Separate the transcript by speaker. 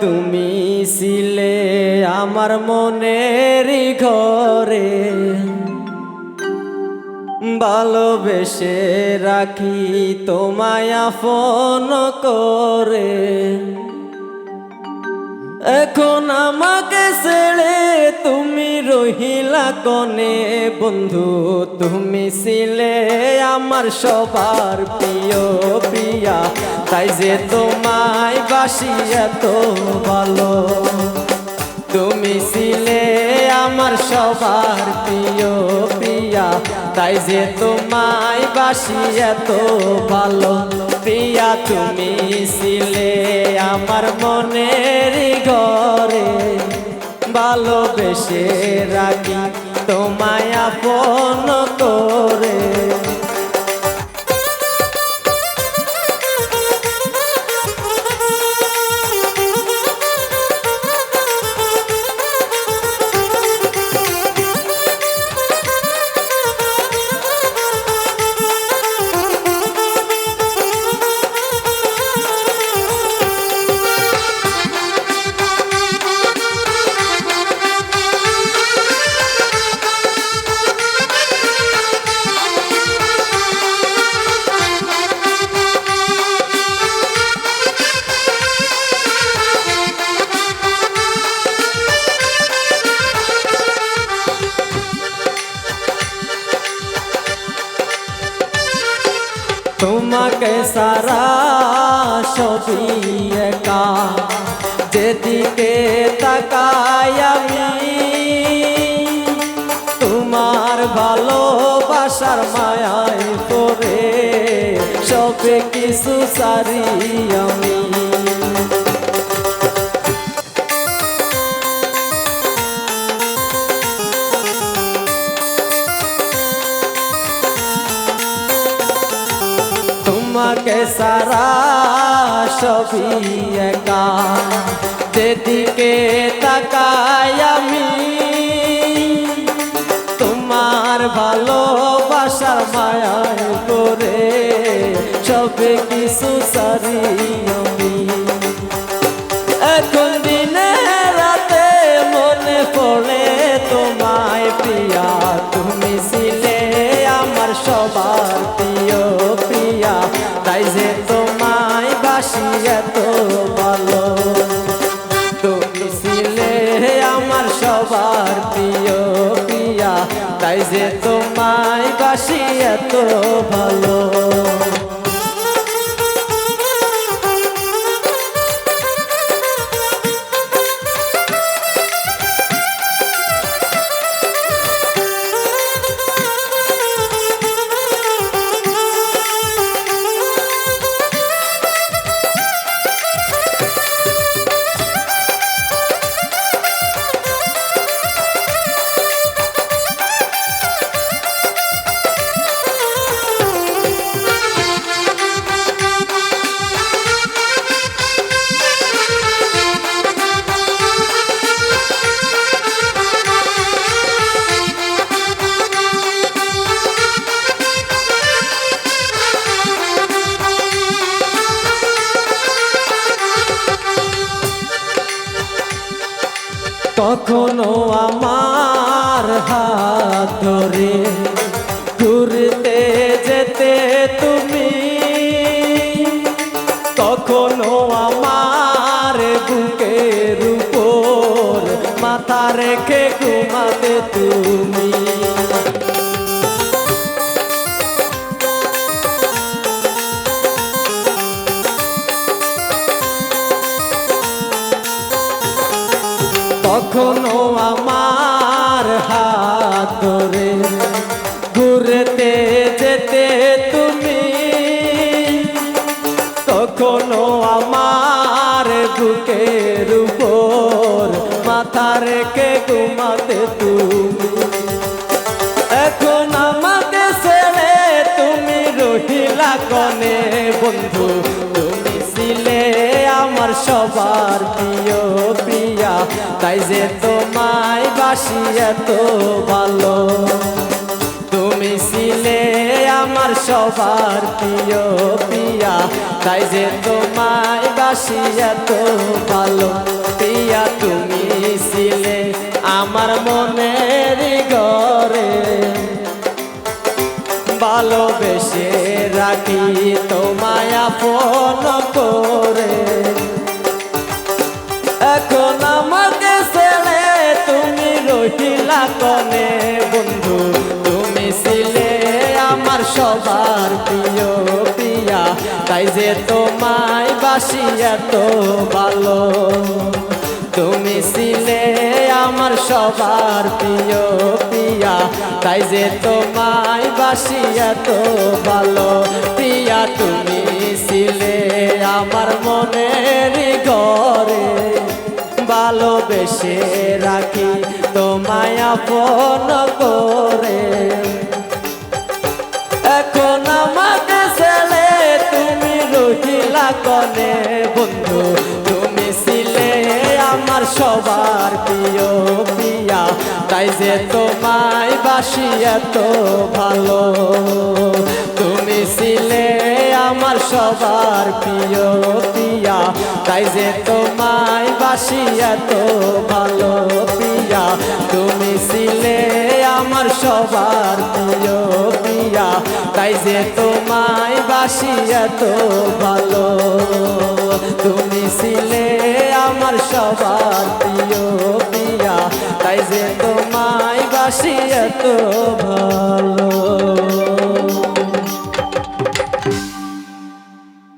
Speaker 1: তুমি ছিলে আমার মনের ঘরে। ভালোবেসে রাখি তোমায় ফোন করে। এখন আমাকে ছেড়ে তুমি রহিলা কনে বন্ধু? তুমি ছিলে আমার সবার প্রিয় প্রিয়া। তাই যে তোমায় বাসি এত ভালো। তুমি ছিলে আমার সবার প্রিয় প্রিয়া। তাই যে তোমায় বাসি এত ভালো। প্রিয়া, তুমি ছিলে আমার মনের ভালোবেসে রাখি। তোমায় আপন তোমাকে সারা ছবি একা যেদিকে তাকাই আমি, তোমার ভালোবাসার মায়ায় পড়ে সবে কিছু সারি আমি। তোমাকে সারা সবই একা। যেদিকে তাকাই আমি তোমার ভালোবাসার মায়ায় করে সবে কিছু সারি তাই যে তোমায় বাসি এত ভালো। তুমি ছিলে আমার সবার প্রিয় প্রিয়া তাই যে তোমায় বাসি এত ভালো। কখনো আমার হাত ধরে ঘুরতে যেতে তুমি। কখনো আমার কখনো আমার হাত ধরে ঘুরতে যেতে তুমি? কখনো আমার বুকের উপর মাথা রেখে ঘুমাতে তুমি? এখন আমাকে ছেড়ে তুমি রহিলা কনে বন্ধু। তুমি ছিলে আমার সবার প্রিয় তাই যে তোমায় বাসি এত ভালো। তুমি ছিলে আমার সবার প্রিয় প্রিয়া। তাই যে তোমায় বাসি এত ভালো। প্রিয়া, তুমি ছিলে আমার মনের ঘরে। ভালোবেসে রাখি তাই যে তোমায় বাসি এত ভালো। তুমি ছিলে আমার সবার প্রিয় প্রিয়া। তাই যে তোমায় বাসি এত ভালো। প্রিয়া, তুমি ছিলে আমার মনের ঘরে। ভালোবেসে রাখি তোমায় আপন করে। কনে বন্ধু, তুমি ছিলে আমার সবার প্রিয় প্রিয়া তাই যে তোমায় বাসি এত ভালো। তুমি ছিলে আমার সবার প্রিয় প্রিয়া তাই যে তোমায় বাসি এত ভালো প্রিয়া তুমি ছিলে আমার সবার তাই যে তোমায় বাসি এত ভালো। তুমি ছিলে আমার সবার প্রিয় প্রিয়া। তাই যে তোমায় বাসি এত ভালো।